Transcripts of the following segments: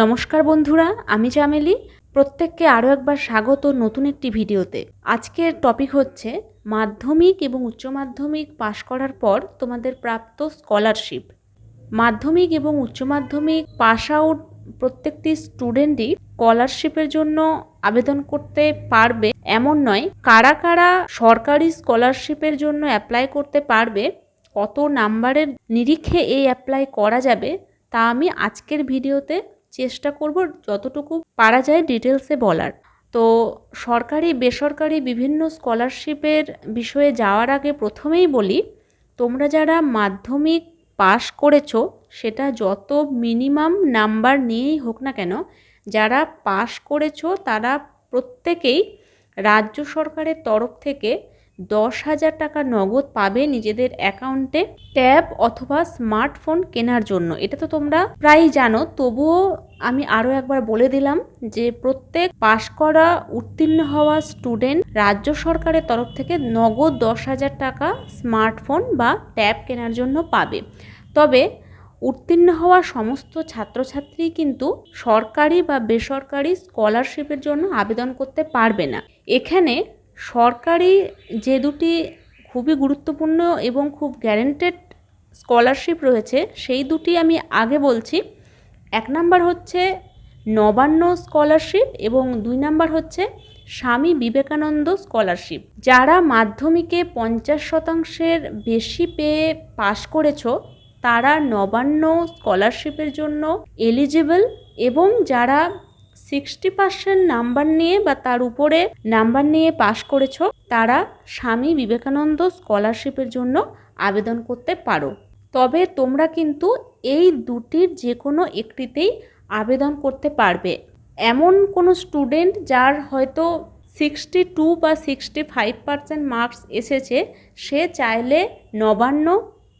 নমস্কার বন্ধুরা, আমি চামেলি। প্রত্যেককে আরও একবার স্বাগত নতুন একটি ভিডিওতে। আজকের টপিক হচ্ছে মাধ্যমিক এবং উচ্চ মাধ্যমিক পাশ করার পর তোমাদের প্রাপ্ত স্কলারশিপ মাধ্যমিক এবং উচ্চ মাধ্যমিক পাস আউট প্রত্যেকটি স্টুডেন্টই স্কলারশিপের জন্য আবেদন করতে পারবে। এমন নয়, কারা কারা সরকারি স্কলারশিপের জন্য অ্যাপ্লাই করতে পারবে, কত নাম্বারের নিরিখে এই অ্যাপ্লাই করা যাবে, তা আমি আজকের ভিডিওতে চেষ্টা করব যতটুকু পারা যায় ডিটেলসে বলার। তো সরকারি, বেসরকারি বিভিন্ন স্কলারশিপের বিষয়ে যাওয়ার আগে প্রথমেই বলি, তোমরা যারা মাধ্যমিক পাশ করেছ, সেটা যত মিনিমাম নাম্বার নিয়েই হোক না কেন, যারা পাশ করেছ তারা প্রত্যেকেই রাজ্য সরকারের তরফ থেকে দশ হাজার টাকা নগদ পাবে নিজেদের অ্যাকাউন্টে ট্যাব অথবা স্মার্টফোন কেনার জন্য। এটা তো তোমরা প্রায়ই জানো। তবুও আমি আরও একবার বলে দিলাম যে প্রত্যেক পাশ করা উত্তীর্ণ হওয়া স্টুডেন্ট রাজ্য সরকারের তরফ থেকে নগদ দশ হাজার টাকা স্মার্টফোন বা ট্যাব কেনার জন্য পাবে। তবে উত্তীর্ণ হওয়া সমস্ত ছাত্রছাত্রী কিন্তু সরকারি বা বেসরকারি স্কলারশিপের জন্য আবেদন করতে পারবে না। এখানে সরকারি যে দুটি খুবই গুরুত্বপূর্ণ এবং খুব গ্যারেন্টেড স্কলারশিপ রয়েছে, সেই দুটি আমি আগে বলছি। এক নাম্বার হচ্ছে নবান্ন স্কলারশিপ এবং দুই নাম্বার হচ্ছে স্বামী বিবেকানন্দ স্কলারশিপ যারা মাধ্যমিকে পঞ্চাশ শতাংশের বেশি পেয়ে পাশ করেছ, তারা নবান্ন স্কলারশিপের জন্য এলিজিবল এবং যারা সিক্সটি পার্সেন্ট নাম্বার নিয়ে বা তার উপরে নাম্বার নিয়ে পাশ করেছ, তারা স্বামী বিবেকানন্দ স্কলারশিপের জন্য আবেদন করতে পারো। তবে তোমরা কিন্তু এই দুটির যে কোনো একটিতেই আবেদন করতে পারবে। এমন কোনো স্টুডেন্ট যার হয়তো সিক্সটি টু বা সিক্সটি ফাইভ পার্সেন্ট মার্কস এসেছে, সে চাইলে নবান্ন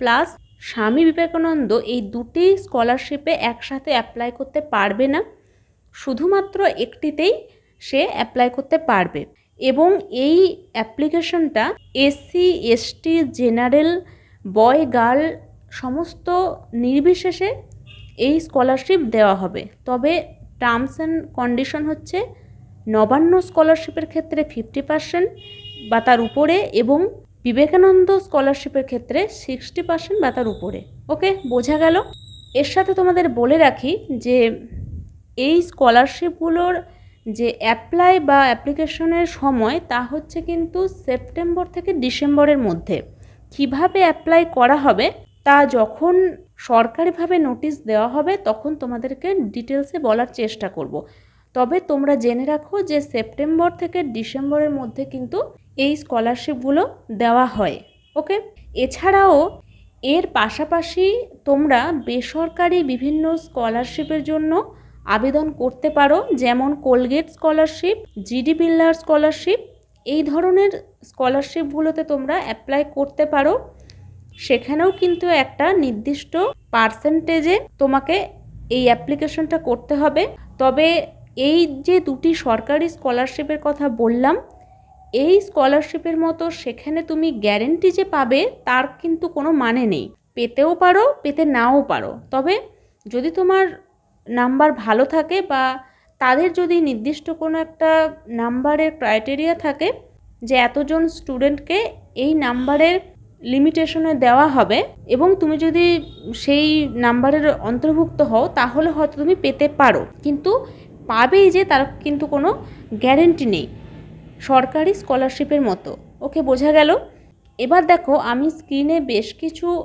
প্লাস স্বামী বিবেকানন্দ এই দুটি স্কলারশিপে একসাথে অ্যাপ্লাই করতে পারবে না। শুধুমাত্র একটিতেই সে অ্যাপ্লাই করতে পারবে। এবং এই অ্যাপ্লিকেশনটা SC ST general boy girl সমস্ত নির্বিশেষে এই স্কলারশিপ দেওয়া হবে। তবে টার্মস অ্যান্ড কন্ডিশন হচ্ছে নবান্ন স্কলারশিপের ক্ষেত্রে ফিফটি পার্সেন্ট বা তার উপরে এবং বিবেকানন্দ স্কলারশিপের ক্ষেত্রে সিক্সটি পার্সেন্ট বা তার উপরে। ওকে বোঝা গেল? এর সাথে তোমাদের বলে রাখি যে এই স্কলারশিপগুলোর যে অ্যাপ্লাই বা অ্যাপ্লিকেশনের সময়, তা হচ্ছে কিন্তু সেপ্টেম্বর থেকে ডিসেম্বরের মধ্যে। কীভাবে অ্যাপ্লাই করা হবে? তা যখন সরকারিভাবে নোটিশ দেওয়া হবে, তখন তোমাদেরকে ডিটেলসে বলার চেষ্টা করব। তবে তোমরা জেনে রাখো যে সেপ্টেম্বর থেকে ডিসেম্বরের মধ্যে কিন্তু এই স্কলারশিপগুলো দেওয়া হয় ওকে এছাড়াও, এর পাশাপাশি তোমরা বেসরকারি বিভিন্ন স্কলারশিপের জন্য আবেদন করতে পারো, যেমন Colgate scholarship, GD Birla scholarship, এই ধরনের স্কলারশিপগুলোতে তোমরা অ্যাপ্লাই করতে পারো। সেখানেও কিন্তু একটা নির্দিষ্ট পার্সেন্টেজে তোমাকে এই অ্যাপ্লিকেশনটা করতে হবে। তবে এই যে দুটি সরকারি স্কলারশিপের কথা বললাম, এই স্কলারশিপের মতো সেখানে তুমি গ্যারেন্টি যে পাবে, তার কিন্তু কোনো মানে নেই। পেতেও পারো, পেতে নাও পারো। তবে যদি তোমার নাম্বার ভালো থাকে বা তাদের যদি নির্দিষ্ট কোনো একটা নাম্বারের ক্রাইটেরিয়া থাকে যে এতজন স্টুডেন্টকে এই নাম্বারের লিমিটেশনে দেওয়া হবে এবং তুমি যদি সেই নাম্বারের অন্তর্ভুক্ত হও, তাহলে হয়তো তুমি পেতে পারো। কিন্তু পাবেই যে তার কিন্তু কোনো গ্যারেন্টি নেই। সরকারি স্কলারশিপের মতো। ওকে বোঝা গেল? এবার দেখো, আমি স্ক্রিনে বেশ কিছু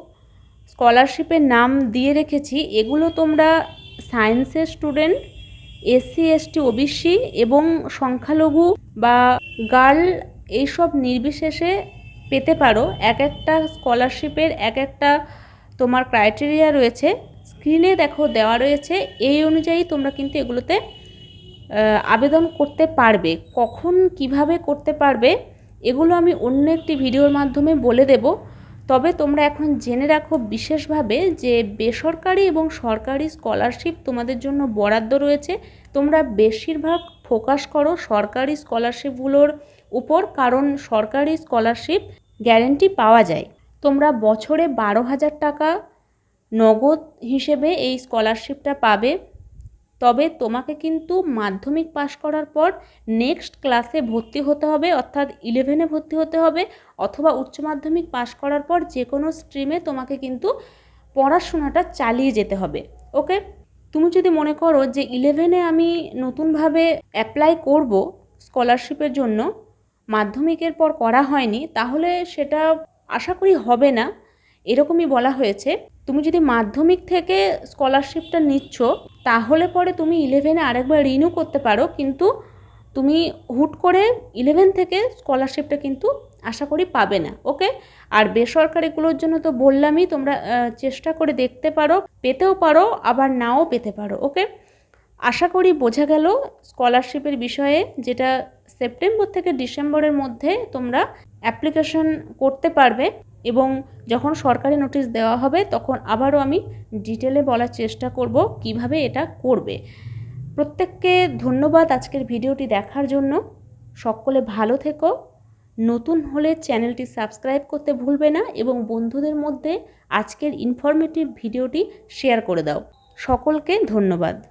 স্কলারশিপের নাম দিয়ে রেখেছি। এগুলো তোমরা সায়েন্সের স্টুডেন্ট এসসি এসটি ওবিসি এবং সংখ্যালঘু বা গার্ল এইসব নির্বিশেষে পেতে পারো। এক একটা স্কলারশিপের এক একটা তোমার ক্রাইটেরিয়া রয়েছে। স্ক্রিনে দেখো দেওয়া রয়েছে, এই অনুযায়ী তোমরা কিন্তু এগুলোতে আবেদন করতে পারবে। কখন কীভাবে করতে পারবে, এগুলো আমি অন্য একটি ভিডিওর মাধ্যমে বলে দেব। তবে তোমরা এখন জেনে রাখো বিশেষভাবে যে বেসরকারি এবং সরকারি স্কলারশিপ তোমাদের জন্য বরাদ্দ রয়েছে। তোমরা বেশিরভাগ ফোকাস করো সরকারি স্কলারশিপগুলোর উপর, কারণ সরকারি স্কলারশিপ গ্যারেন্টি পাওয়া যায়। তোমরা বছরে বারো হাজার টাকা নগদ হিসেবে এই স্কলারশিপটা পাবে। তবে তোমাকে কিন্তু মাধ্যমিক পাশ করার পর নেক্সট ক্লাসে ভর্তি হতে হবে, অর্থাৎ ইলেভেনে ভর্তি হতে হবে, অথবা উচ্চ মাধ্যমিক পাশ করার পর যে কোনো স্ট্রিমে তোমাকে কিন্তু পড়াশোনাটা চালিয়ে যেতে হবে। ওকে তুমি যদি মনে করো যে ইলেভেনে আমি নতুনভাবে অ্যাপ্লাই করব স্কলারশিপের জন্য, মাধ্যমিকের পর করা হয়নি, তাহলে সেটা আশা করি হবে না। এরকমই বলা হয়েছে। তুমি যদি মাধ্যমিক থেকে স্কলারশিপটা নিচ্ছ তাহলে পরে তুমি ইলেভেনে আরেকবার রিনিউ করতে পারো, কিন্তু তুমি হুট করে ইলেভেন থেকে স্কলারশিপটা কিন্তু আশা করি পাবে না ওকে আর বেসরকারিগুলোর জন্য তো বললামই, তোমরা চেষ্টা করে দেখতে পারো, পেতেও পারো, আবার নাও পেতে পারো ওকে আশা করি বোঝা গেল স্কলারশিপের বিষয়ে, যেটা সেপ্টেম্বর থেকে ডিসেম্বরের মধ্যে তোমরা অ্যাপ্লিকেশন করতে পারবে। এবং যখন সরকারি নোটিশ দেওয়া হবে, তখন আবারও আমি ডিটেলে বলার চেষ্টা করব কীভাবে এটা করবে। প্রত্যেককে ধন্যবাদ আজকের ভিডিওটি দেখার জন্য। সকলে ভালো থেকো। নতুন হলে চ্যানেলটি সাবস্ক্রাইব করতে ভুলবে না এবং বন্ধুদের মধ্যে আজকের ইনফরমেটিভ ভিডিওটি শেয়ার করে দাও। সকলকে ধন্যবাদ।